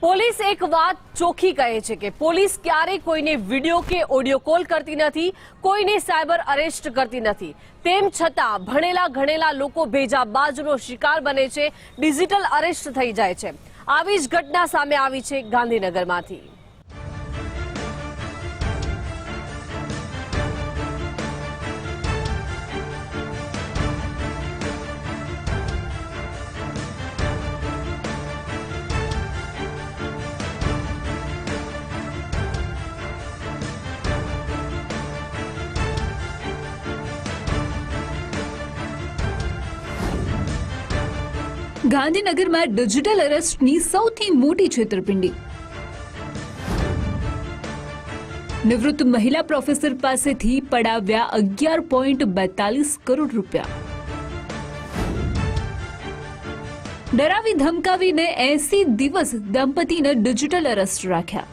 Police એક વાત ચોખ્ખી કહે છે કે પોલીસ ક્યારેય કોઈને વીડિયો કે ઓડિયો કોલ કરતી નથી, કોઈને સાયબર અરેસ્ટ કરતી નથી. તેમ છતાં ભણેલા ઘણેલા લોકો ભેજાબાજનો શિકાર બને છે ડિજિટલ અરેસ્ટ થઈ જાય છે. આવી જ ઘટના સામે આવી છે ગાંધીનગરમાંથી. ગાંધીનગરમાં ડિજિટલ અરેસ્ટની સૌથી મોટી છેતરપિંડી. નિવૃત્ત મહિલા પ્રોફેસર પાસેથી પડાવ્યા અગિયાર પોઈન્ટ બેતાલીસ કરોડ રૂપિયા. ડરાવી ધમકાવીને એસી દિવસ દંપતીને ડિજિટલ અરેસ્ટ રાખ્યા.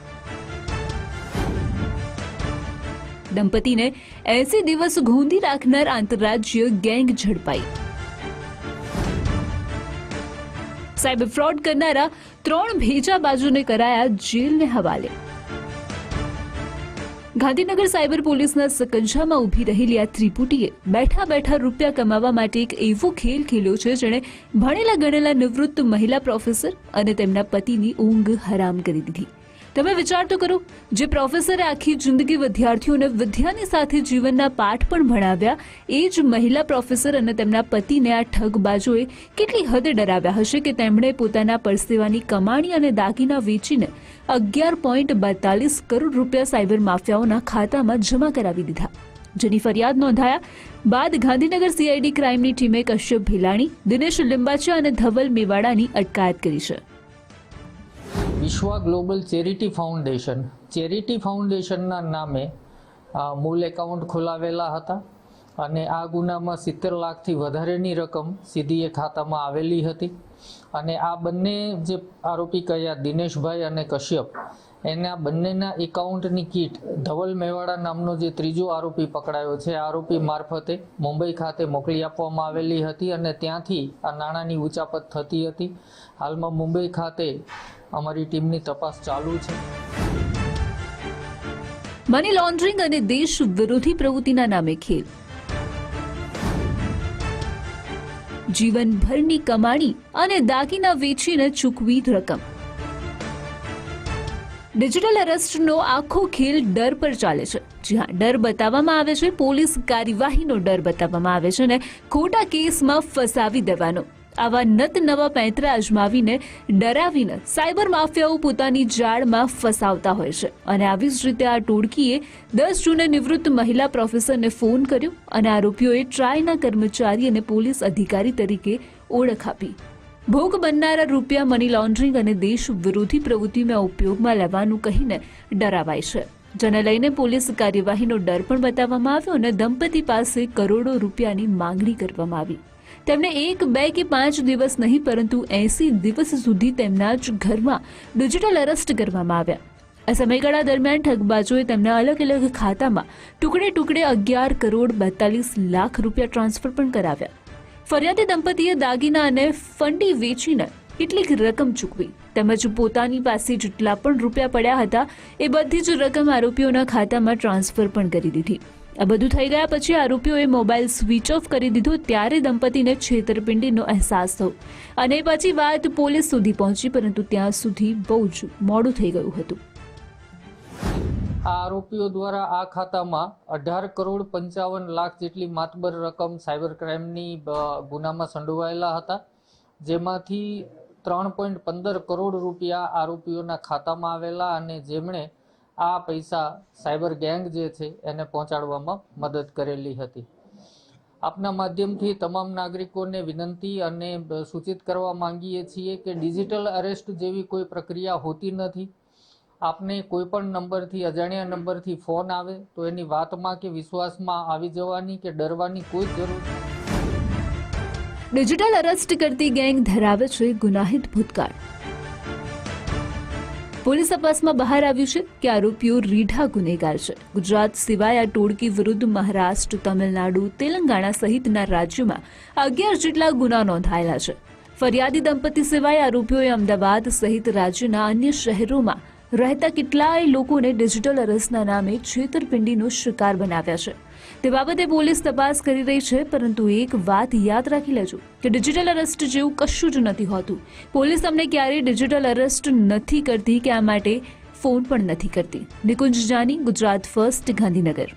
દંપતીને એસી દિવસ ગોંધી રાખનાર આંતરરાજ્ય ગેંગ ઝડપાઈ. સાયબર ફ્રોડ કરનારા ત્રણ ભેજા બાજુને કરાયા જેલને હવાલે. ગાંધીનગર સાયબર પોલીસના સકંજામાં ઊભી રહેલી આ ત્રિપુટીએ બેઠા બેઠા રૂપિયા કમાવા માટે એક એવો ખેલ ખેલ્યો છે, જેણે ભણેલા ગણેલા નિવૃત્ત મહિલા પ્રોફેસર અને તેમના પતિની ઊંઘ હરામ કરી દીધી. તમે વિચાર તો કરો, જે પ્રોફેસરે આખી જિંદગી વિદ્યાર્થીઓને વિદ્યાની સાથે જીવનના પાઠ પણ ભણાવ્યા, એ જ મહિલા પ્રોફેસર અને તેમના પતિને આ ઠગબાજોએ કેટલી હદે ડરાવ્યા હશે કે તેમણે પોતાના પરસેવાની કમાણી અને દાગીના વેચીને અગિયાર પોઈન્ટ બેતાલીસ કરોડ રૂપિયા સાયબર માફિયાઓના ખાતામાં જમા કરાવી દીધા. જેની ફરિયાદ નોંધાયા, બાદ ગાંધીનગર સીઆઈડી ક્રાઇમની ટીમે કશ્યપ ભીલાણી, દિનેશ લિંબાચા અને ધવલ મેવાડાની અટકાયત કરી છે. Vishwa global charity foundation. Charity ફાઉન્ડેશનના નામે મૂળ એકાઉન્ટ ખોલાવેલા હતા અને આ ગુનામાં સિત્તેર લાખથી વધારેની રકમ સીધી એ ખાતામાં આવેલી હતી. અને આ બંને જે આરોપી કયા દિનેશભાઈ અને કશ્યપ, એના બંનેના એકાઉન્ટની કીટ ધવલ મેવાડા નામનો જે ત્રીજો આરોપી પકડાયો છે આરોપી મારફતે મુંબઈ ખાતે મોકલી આપવામાં આવેલી હતી અને ત્યાંથી આ નાણાંની ઉચાપત થતી હતી. હાલમાં મુંબઈ ખાતે અમારી ટીમની તપાસ ચાલુ છે. મની લોન્ડરિંગ અને દેશ વિરોધી પ્રવૃત્તિના નામે ખેલ. જીવનભરની કમાણી અને દાગીના વેચીને ચૂકવી રકમ. ડિજિટલ અરેસ્ટનો આખો ખેલ ડર પર ચાલે છે. જી હા ડર બતાવવામાં આવે છે, પોલીસ કાર્યવાહીનો ડર બતાવવામાં આવે છે ને ખોટા કેસમાં ફસાવી દેવાનો. આવા નત નવા પેંતરા અજમાવીને ડરાવીને સાયબર માફિયાઓ પોતાની જાળમાં ફસાવતા હોય છે. અને આવી જ રીતે આ ટોળકીએ દસ જૂને નિવૃત્ત મહિલા પ્રોફેસરને ફોન કર્યો અને આરોપીઓએ ટ્રાયના કર્મચારી અને પોલીસ અધિકારી તરીકે ઓળખ આપી. ભોગ બનનારા રૂપિયા મની લોન્ડરિંગ અને દેશ વિરોધી પ્રવૃત્તિમાં ઉપયોગમાં લેવાનું કહીને ડરાવાય છે. જેને લઈને પોલીસ કાર્યવાહીનો ડર પણ બતાવવામાં આવ્યો અને દંપતી પાસે કરોડો રૂપિયાની માંગણી કરવામાં આવી. તેમને એક, બે કે પાંચ દિવસ નહીં, પરંતુ એસી દિવસ સુધી તેમના જ ઘરમાં ડિજિટલ અરેસ્ટ કરવામાં આવ્યા. આ સમયગાળા દરમિયાન ઠગબાજોએ તેમના અલગ અલગ ખાતામાં ટુકડે ટુકડે અગિયાર કરોડ બેતાલીસ લાખ રૂપિયા ટ્રાન્સફર પણ કરાવ્યા. ફરિયાદી દંપતીએ દાગીના અને ફંડી વેચીને કેટલીક રકમ ચૂકવી. તેમજ પોતાની પાસે જેટલા પણ રૂપિયા પડ્યા હતા, એ બધી જ રકમ આરોપીઓના ખાતામાં ટ્રાન્સફર પણ કરી દીધી. આ બધું થઈ ગયા પછી આરોપીઓએ મોબાઈલ સ્વિચ ઓફ કરી દીધો, ત્યારે દંપતીને છેતરપિંડીનો અહેસાસ થયો. અને પછી વાત પોલીસ સુધી પહોંચી, પરંતુ ત્યાં સુધી બહુ જ મોડું થઈ ગયું હતું. આ આરોપીઓ દ્વારા આ ખાતામાં અઢાર કરોડ પંચાવન લાખ જેટલી માતબર રકમ સાયબર ક્રાઇમની ગુનામાં સંડોવાયેલા હતા. જેમાંથી ત્રણ પોઈન્ટ પંદર કરોડ રૂપિયા આરોપીઓના ખાતામાં આવેલા અને જેમણે આ પૈસા સાયબર ગેંગ જે છે એને પહોંચાડવામાં મદદ કરેલી હતી. આપના માધ્યમથી તમામ નાગરિકોને વિનંતી અને સૂચિત કરવા માંગીએ છીએ કે ડિજિટલ અરેસ્ટ જેવી કોઈ પ્રક્રિયા હોતી નથી. આપને કોઈ પણ નંબરથી, અજાણ્યા નંબરથી ફોન આવે તો એની વાતમાં કે વિશ્વાસમાં આવી જવાની કે ડરવાની કોઈ જરૂર ડિજિટલ અરેસ્ટ કરતી ગેંગ ધરાવે છે ગુનાહિત ભૂતકાળ. પોલીસ તપાસમાં બહાર આવ્યું છે કે આરોપીઓ રીઢા ગુનેગાર છે. ગુજરાત સિવાય આ ટોળકી વિરુદ્ધ મહારાષ્ટ્ર, તમિલનાડુ, તેલંગાણા સહિતના રાજ્યોમાં અગિયાર જેટલા ગુના નોંધાયેલા છે. ફરિયાદી દંપતી સિવાય આરોપીઓએ અમદાવાદ સહિત રાજ્યના અન્ય શહેરોમાં રહેતા કેટલાય લોકોને ડિજિટલ અરેસ્ટના નામે છેતરપિંડીનો શિકાર બનાવ્યા છે. તે બાબતે પોલીસ તપાસ કરી રહી છે, પરંતુ એક વાત યાદ રાખી લેજો કે ડિજિટલ અરેસ્ટ જેવું કશું જ નથી હોતું. પોલીસ તમને ક્યારેય ડિજિટલ અરેસ્ટ નથી કરતી કે આ માટે ફોન પણ નથી કરતી. નિકુંજ જાની, ગુજરાત ફર્સ્ટ ગાંધીનગર.